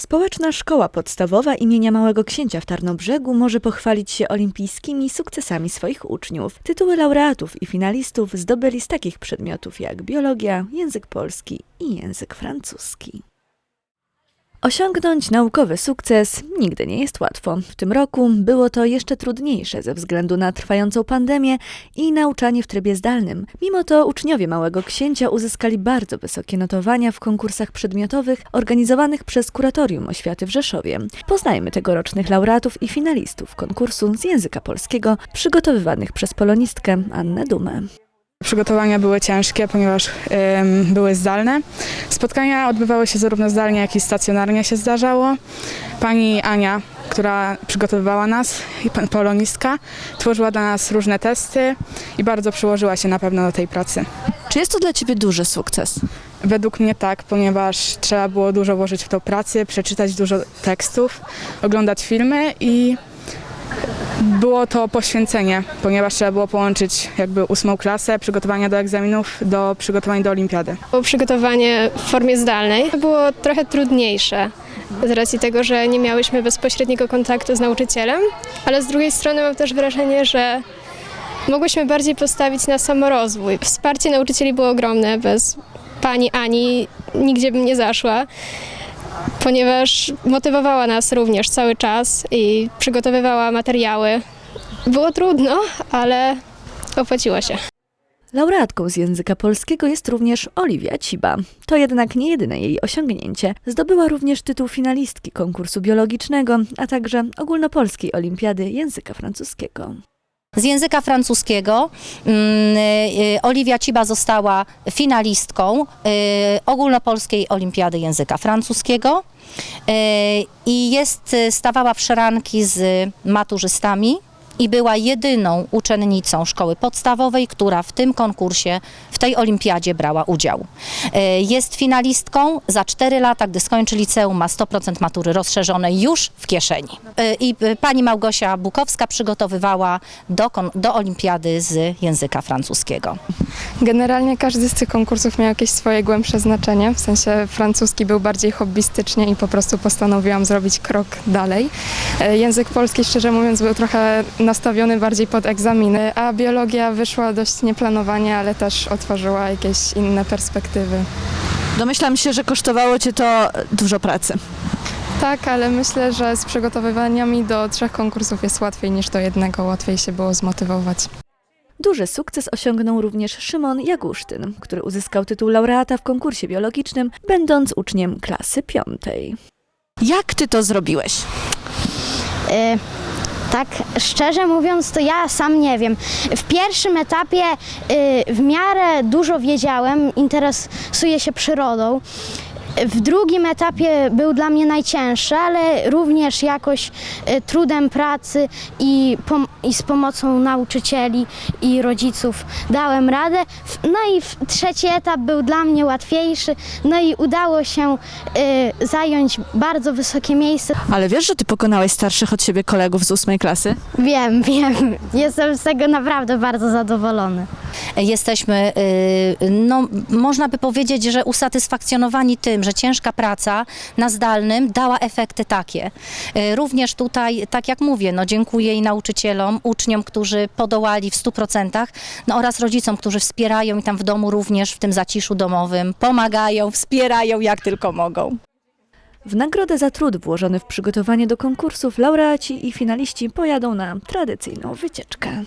Społeczna Szkoła Podstawowa imienia Małego Księcia w Tarnobrzegu może pochwalić się olimpijskimi sukcesami swoich uczniów. Tytuły laureatów i finalistów zdobyli z takich przedmiotów jak biologia, język polski i język francuski. Osiągnąć naukowy sukces nigdy nie jest łatwo. W tym roku było to jeszcze trudniejsze ze względu na trwającą pandemię i nauczanie w trybie zdalnym. Mimo to uczniowie Małego Księcia uzyskali bardzo wysokie notowania w konkursach przedmiotowych organizowanych przez Kuratorium Oświaty w Rzeszowie. Poznajmy tegorocznych laureatów i finalistów konkursu z języka polskiego przygotowywanych przez polonistkę Annę Dumę. Przygotowania były ciężkie, ponieważ em, były zdalne. Spotkania odbywały się zarówno zdalnie, jak i stacjonarnie się zdarzało. Pani Ania, która przygotowywała nas, i pan polonistka, tworzyła dla nas różne testy i bardzo przyłożyła się na pewno do tej pracy. Czy jest to dla Ciebie duży sukces? Według mnie tak, ponieważ trzeba było dużo włożyć w tą pracę, przeczytać dużo tekstów, oglądać filmy i było to poświęcenie, ponieważ trzeba było połączyć jakby ósmą klasę, przygotowania do egzaminów, do przygotowań do olimpiady. Było przygotowanie w formie zdalnej było trochę trudniejsze z racji tego, że nie miałyśmy bezpośredniego kontaktu z nauczycielem, ale z drugiej strony mam też wrażenie, że mogłyśmy bardziej postawić na samorozwój. Wsparcie nauczycieli było ogromne, bez pani Ani nigdzie bym nie zaszła, ponieważ motywowała nas również cały czas i przygotowywała materiały. Było trudno, ale opłaciło się. Laureatką z języka polskiego jest również Oliwia Ciba. To jednak nie jedyne jej osiągnięcie. Zdobyła również tytuł finalistki konkursu biologicznego, a także ogólnopolskiej olimpiady języka francuskiego. Z języka francuskiego mm, y, Oliwia Ciba została finalistką y, ogólnopolskiej olimpiady języka francuskiego y, i jest, stawała w szranki z maturzystami i była jedyną uczennicą szkoły podstawowej, która w tym konkursie, w tej olimpiadzie brała udział. Y, Jest finalistką za 4 lata, gdy skończy liceum, ma 100% matury rozszerzonej już w kieszeni. Y, I y, pani Małgosia Bukowska przygotowywała do, do olimpiady z języka francuskiego. Generalnie każdy z tych konkursów miał jakieś swoje głębsze znaczenie, w sensie francuski był bardziej hobbystycznie i po prostu postanowiłam zrobić krok dalej. E, Język polski, szczerze mówiąc, był trochę nastawiony bardziej pod egzaminy, a biologia wyszła dość nieplanowanie, ale też otworzyła jakieś inne perspektywy. Domyślam się, że kosztowało Cię to dużo pracy. Tak, ale myślę, że z przygotowywaniami do trzech konkursów jest łatwiej niż do jednego, łatwiej się było zmotywować. Duży sukces osiągnął również Szymon Jagusztyn, który uzyskał tytuł laureata w konkursie biologicznym, będąc uczniem klasy piątej. Jak Ty to zrobiłeś? Y, Tak szczerze mówiąc, to ja sam nie wiem. W pierwszym etapie y, w miarę dużo wiedziałem, interesuję się przyrodą. W drugim etapie był dla mnie najcięższy, ale również jakoś y, trudem pracy i, pom- i z pomocą nauczycieli i rodziców dałem radę. No i trzeci etap był dla mnie łatwiejszy, no i udało się y, zająć bardzo wysokie miejsce. Ale wiesz, że Ty pokonałeś starszych od siebie kolegów z ósmej klasy? Wiem, wiem. Jestem z tego naprawdę bardzo zadowolony. Jesteśmy, y, no, można by powiedzieć, że usatysfakcjonowani tym, że ciężka praca na zdalnym dała efekty takie. Y, Również tutaj, tak jak mówię, no, dziękuję i nauczycielom, uczniom, którzy podołali w 100%, no, oraz rodzicom, którzy wspierają i tam w domu również w tym zaciszu domowym pomagają, wspierają jak tylko mogą. W nagrodę za trud włożony w przygotowanie do konkursów laureaci i finaliści pojadą na tradycyjną wycieczkę.